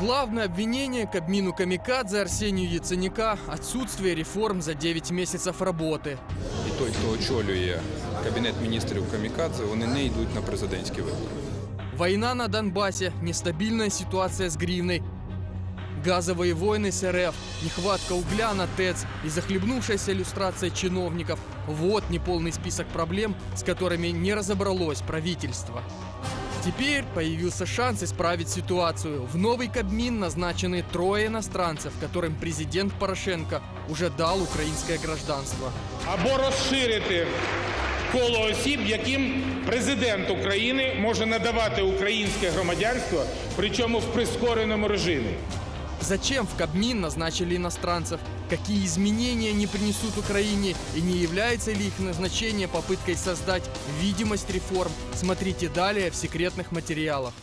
Главное обвинение Кабмину Камикадзе Арсению Яценюка – отсутствие реформ за 9 місяців роботи. І той, хто очолює кабінет міністрів Камікадзе, вони не йдуть на президентські вибори. Война на Донбассе, нестабильная ситуация с гривной, газовые войны с РФ, нехватка угля на ТЭЦ и захлебнувшаяся иллюстрация чиновников – вот неполный список проблем, с которыми не разобралось правительство. Теперь появился шанс исправить ситуацию. В новый Кабмин назначены трое иностранцев, которым президент Порошенко уже дал украинское гражданство. або розширити коло осіб, яким президент України може надавати українське громадянство, причому в прискореному режимі. Зачем в Кабмин назначили иностранцев? Какие изменения они принесут Украине? И не является ли их назначение попыткой создать видимость реформ? Смотрите далее в секретных материалах.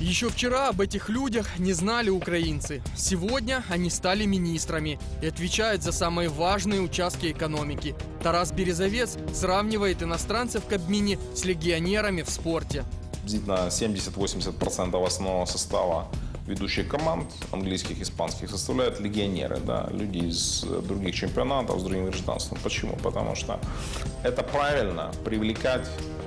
Еще вчера об этих людях не знали украинцы. Сегодня они стали министрами и отвечают за самые важные участки экономики. Тарас Березовец сравнивает иностранцев в Кабмине с легионерами в спорте. Приблизительно 70-80% основного состава ведущих команд, английских, испанских, составляют легионеры, да, люди из других чемпионатов, с другим гражданством. Почему? Потому что это правильно привлекать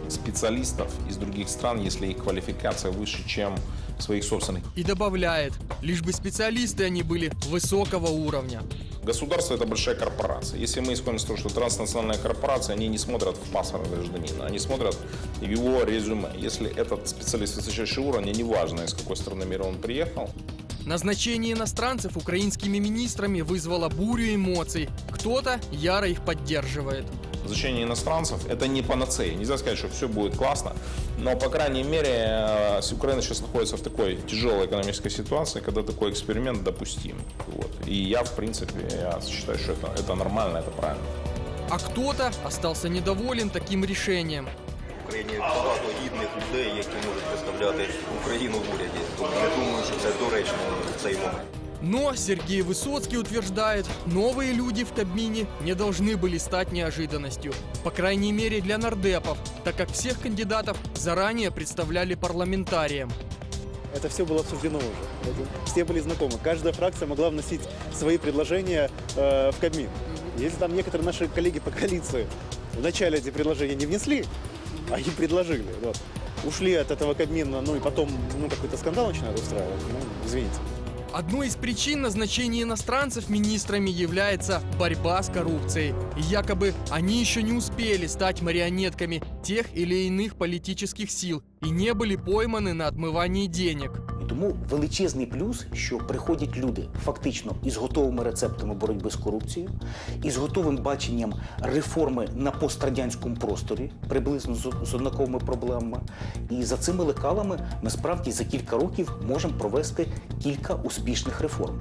специалистов из других стран, если их квалификация выше, чем своих собственных. И добавляет, лишь бы специалисты они были высокого уровня. Государство – это большая корпорация. Если мы исходим из того, что транснациональная корпорация, они не смотрят в паспорт гражданина, они смотрят в его резюме. Если этот специалист высочайшего уровня, неважно, из какой страны мира он приехал, Назначение иностранцев украинскими министрами вызвало бурю эмоций. Кто-то яро их поддерживает. Назначение иностранцев – это не панацея. Нельзя сказать, что все будет классно, но, по крайней мере, э, Украина сейчас находится в такой тяжелой экономической ситуации, когда такой эксперимент допустим. Вот. И я, в принципе, я считаю, что это, это нормально, это правильно. А кто-то остался недоволен таким решением. В Україні багато гідних людей, які можуть представляти Україну в уряді. Тому не думаю, що це доречно в цей момент. Но Сергей Высоцкий утверждает, новые люди в Кабмине не должны были стать неожиданностью. По крайней мере для нардепов, так как всех кандидатов заранее представляли парламентариям. Это все было обсуждено уже. Все были знакомы. Каждая фракция могла вносить свои предложения э, в Кабмин. Если там некоторые наши коллеги по коалиции вначале эти предложения не внесли, а им предложили, вот, ушли от этого Кабмина, ну и потом ну, какой-то скандал начинают устраивать, ну, извините. Одной из причин назначения иностранцев министрами является борьба с коррупцией. И якобы они еще не успели стать марионетками тех или иных политических сил и не были пойманы на отмывании денег. І тому величезний плюс, що приходять люди фактично із готовими рецептами боротьби з корупцією, із готовим баченням реформи на пострадянському просторі, приблизно з, однаковими проблемами. І за цими лекалами ми справді за кілька років можемо провести кілька успішних реформ.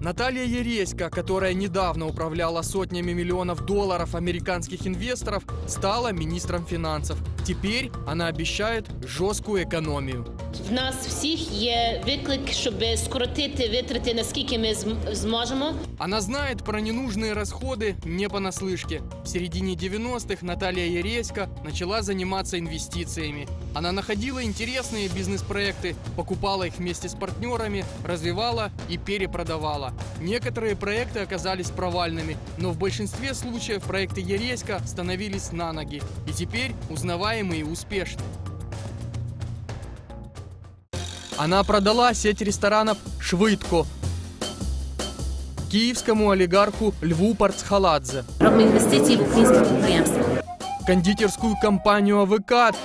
Наталья Ереська, которая недавно управляла сотнями миллионов долларов американских инвесторов, стала министром финансов. Теперь она обещает жесткую экономию. В нас всіх є виклик, щоб скоротити витрати, наскільки ми зм- зможемо. Она знает про ненужные расходы не понаслышке. В середине 90-х Наталья Ереська начала заниматься инвестициями. Она находила интересные бизнес-проекты, покупала их вместе с партнерами, развивала и перепродавала. Некоторые проекты оказались провальными, но в большинстве случаев проекты Ереська становились на ноги и теперь узнаваемые и успешны. Она продала сеть ресторанов «Швидко» киевскому олигарху Льву Парцхаладзе, Робимо інвестиції в українське підприємство. кондитерскую компанию АВК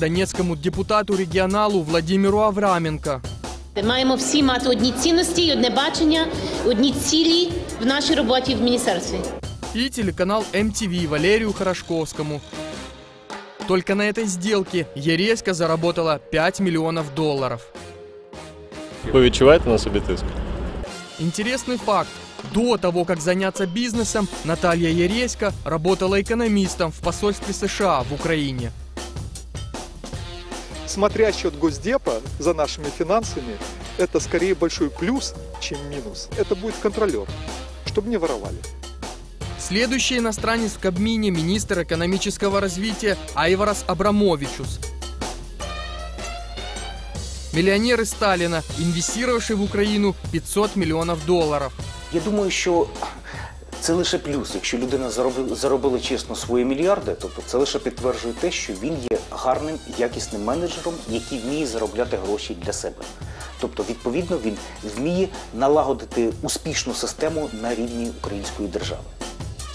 донецкому депутату-регионалу Владимиру Авраменко, Ми маємо всі мати одні цінності, і одне бачення, одні цілі в нашій роботі в міністерстві. и телеканал MTV Валерию Хорошковскому. Только на этой сделке Ереська заработала 5 миллионов долларов. Ви відчуваєте на собі тиск? Интересный факт. До того, как заняться бизнесом, Наталья Ереська работала экономистом в посольстве США в Украине. Смотря счет Госдепа за нашими финансами, это скорее большой плюс, чем минус. Это будет контролер, чтобы не воровали. Следующий иностранец в Кабмине – министр экономического развития Айварас Абрамовичус. Миллионеры Сталина, инвестировавшие в Украину 500 миллионов долларов. Я думаю, що це лише плюс. Якщо людина заробила, заробила чесно свої мільярди, тобто це лише підтверджує те, що він є гарним, якісним менеджером, який вміє заробляти гроші для себе. Тобто, відповідно, він вміє налагодити успішну систему на рівні української держави.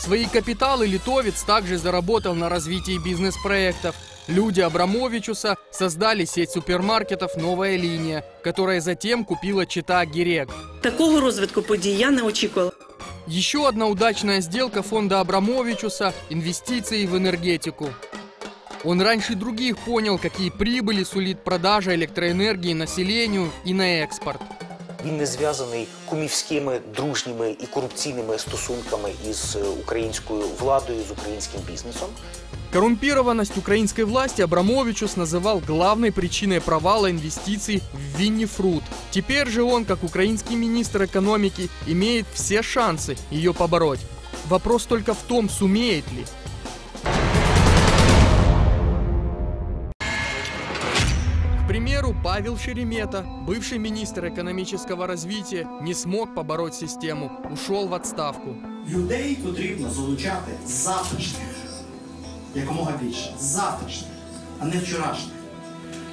Свои капиталы литовец также заработал на развитии бизнес-проектов. Люди Абрамовичуса создали сеть супермаркетов «Новая линия», которая затем купила чита Гирек. Такого розвитку подій я не очікувала. Еще одна удачная сделка фонда Абрамовичуса – инвестиции в энергетику. Он раньше других понял, какие прибыли сулит продажа электроэнергии населению и на экспорт. Він не зв'язаний кумівськими, дружніми і корупційними стосунками із е, українською владою, з українським бізнесом. Коррумпированность украинской власти Абрамовичус называл главной причиной провала инвестиций в Виннифрут. Теперь же он, как украинский министр экономики, имеет все шансы ее побороть. Вопрос только в том, сумеет ли. К примеру, Павел Шеремета, бывший министр экономического развития, не смог побороть систему, ушел в отставку. Людей потрібно залучати з завтрашніх, якомога більше, з завтрашніх, а не вчорашніх.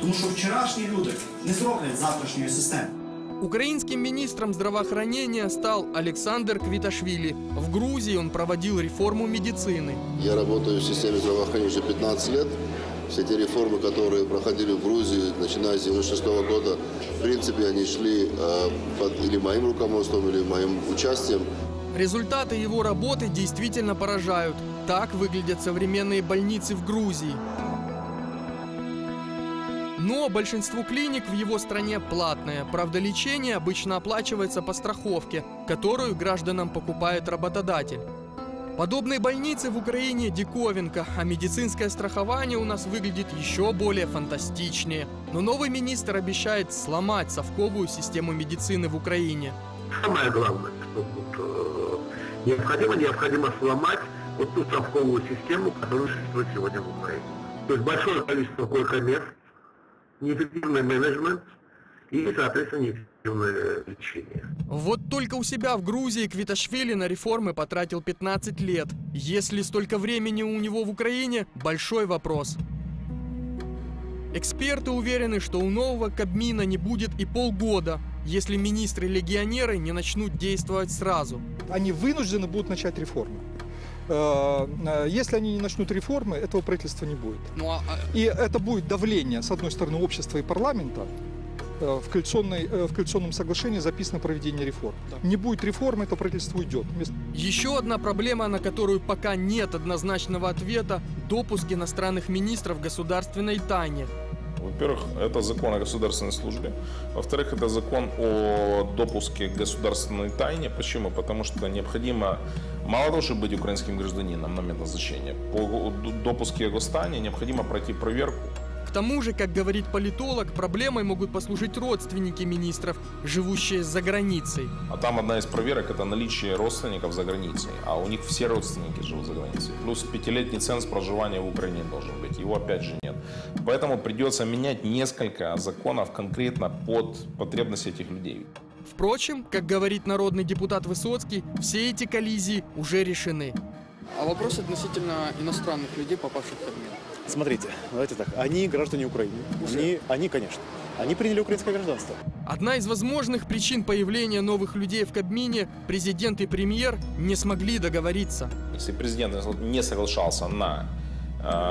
Тому що вчорашні люди не зроблять завтрашньої системи. Украинским министром здравоохранения стал Александр Квиташвили. В Грузии он проводил реформу медицины. Я работаю в системе здравоохранения уже 15 лет. Все те реформы, которые проходили в Грузии, начиная с 96 года, в принципе, они шли э, под или моим руководством, или моим участием. Результаты его работы действительно поражают. Так выглядят современные больницы в Грузии. Но большинство клиник в его стране платное. Правда, лечение обычно оплачивается по страховке, которую гражданам покупает работодатель. Подобные больницы в Украине диковинка, а медицинское страхование у нас выглядит еще более фантастичнее. Но новый министр обещает сломать совковую систему медицины в Украине. Самое главное, что вот, э, необходимо, необходимо сломать вот ту совковую систему, которая существует сегодня в Украине. То есть большое количество койко-мест, неэффективный менеджмент и, соответственно, неэффективное лечение. Вот только у себя в Грузии Квиташвили на реформы потратил 15 лет. Если столько времени у него в Украине, большой вопрос. Эксперты уверены, что у нового Кабмина не будет и полгода, если министры-легионеры не начнут действовать сразу. Они вынуждены будут начать реформы. Э, э, Если они не начнут реформы, этого правительства не будет. Ну, а, И это будет давление, с одной стороны, общества и парламента. Э, В, коалиционной, э, в коалиционном соглашении записано проведение реформ. Не будет реформы, это правительство уйдет. Еще одна проблема, на которую пока нет однозначного ответа – допуск иностранных министров государственной тайне. Во-первых, это закон о государственной службе. Во-вторых, это закон о допуске к государственной тайне. Почему? Потому что необходимо, мало того, чтобы быть украинским гражданином на момент назначения, по допуске к гостайне необходимо пройти проверку К тому же, как говорит политолог, проблемой могут послужить родственники министров, живущие за границей. А там одна из проверок – это наличие родственников за границей. А у них все родственники живут за границей. Плюс пятилетний ценз проживания в Украине должен быть. Его опять же нет. Поэтому придется менять несколько законов конкретно под потребности этих людей. Впрочем, как говорит народный депутат Высоцкий, все эти коллизии уже решены. А вопрос относительно иностранных людей, попавших в Кабмин. Смотрите, давайте так. Они граждане Украины. Они, они, конечно. Они приняли украинское гражданство. Одна из возможных причин появления новых людей в Кабмине – президент и премьер не смогли договориться. Если президент не соглашался на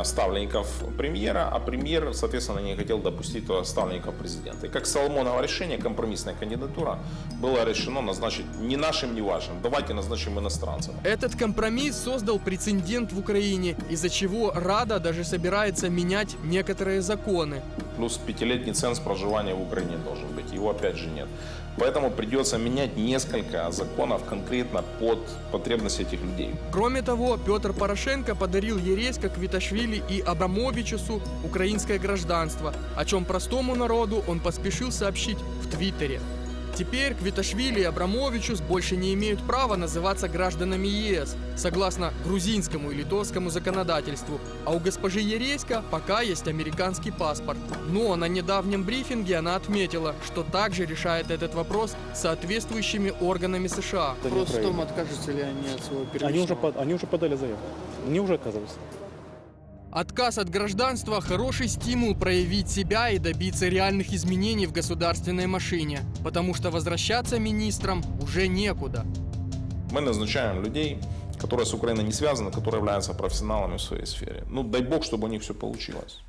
ставленников премьера, а премьер, соответственно, не хотел допустить ставленников президента. И как Соломоново решение, компромиссная кандидатура, было решено назначить не нашим, не вашим. Давайте назначим иностранцев. Этот компромисс создал прецедент в Украине, из-за чего Рада даже собирается менять некоторые законы. Плюс пятилетний ценз проживания в Украине должен быть. Его опять же нет. Поэтому придется менять несколько законов конкретно под потребности этих людей. Кроме того, Петр Порошенко подарил Ересько, Квиташвили и Абрамовичусу украинское гражданство, о чем простому народу он поспешил сообщить в Твиттере. Теперь Квиташвили и Абрамовичус больше не имеют права называться гражданами ЕС, согласно грузинскому и литовскому законодательству, а у госпожи Ереська пока есть американский паспорт. Но на недавнем брифинге она отметила, что также решает этот вопрос соответствующими органами США. Вопрос в том, откажутся ли они от своего Они первичного. уже, под- они уже подали заявку. Они уже отказываются. Отказ от гражданства – хороший стимул проявить себя и добиться реальных изменений в государственной машине, потому что возвращаться министрам уже некуда. Мы назначаем людей, которые с Украиной не связаны, которые являются профессионалами в своей сфере. Ну, дай бог, чтобы у них все получилось.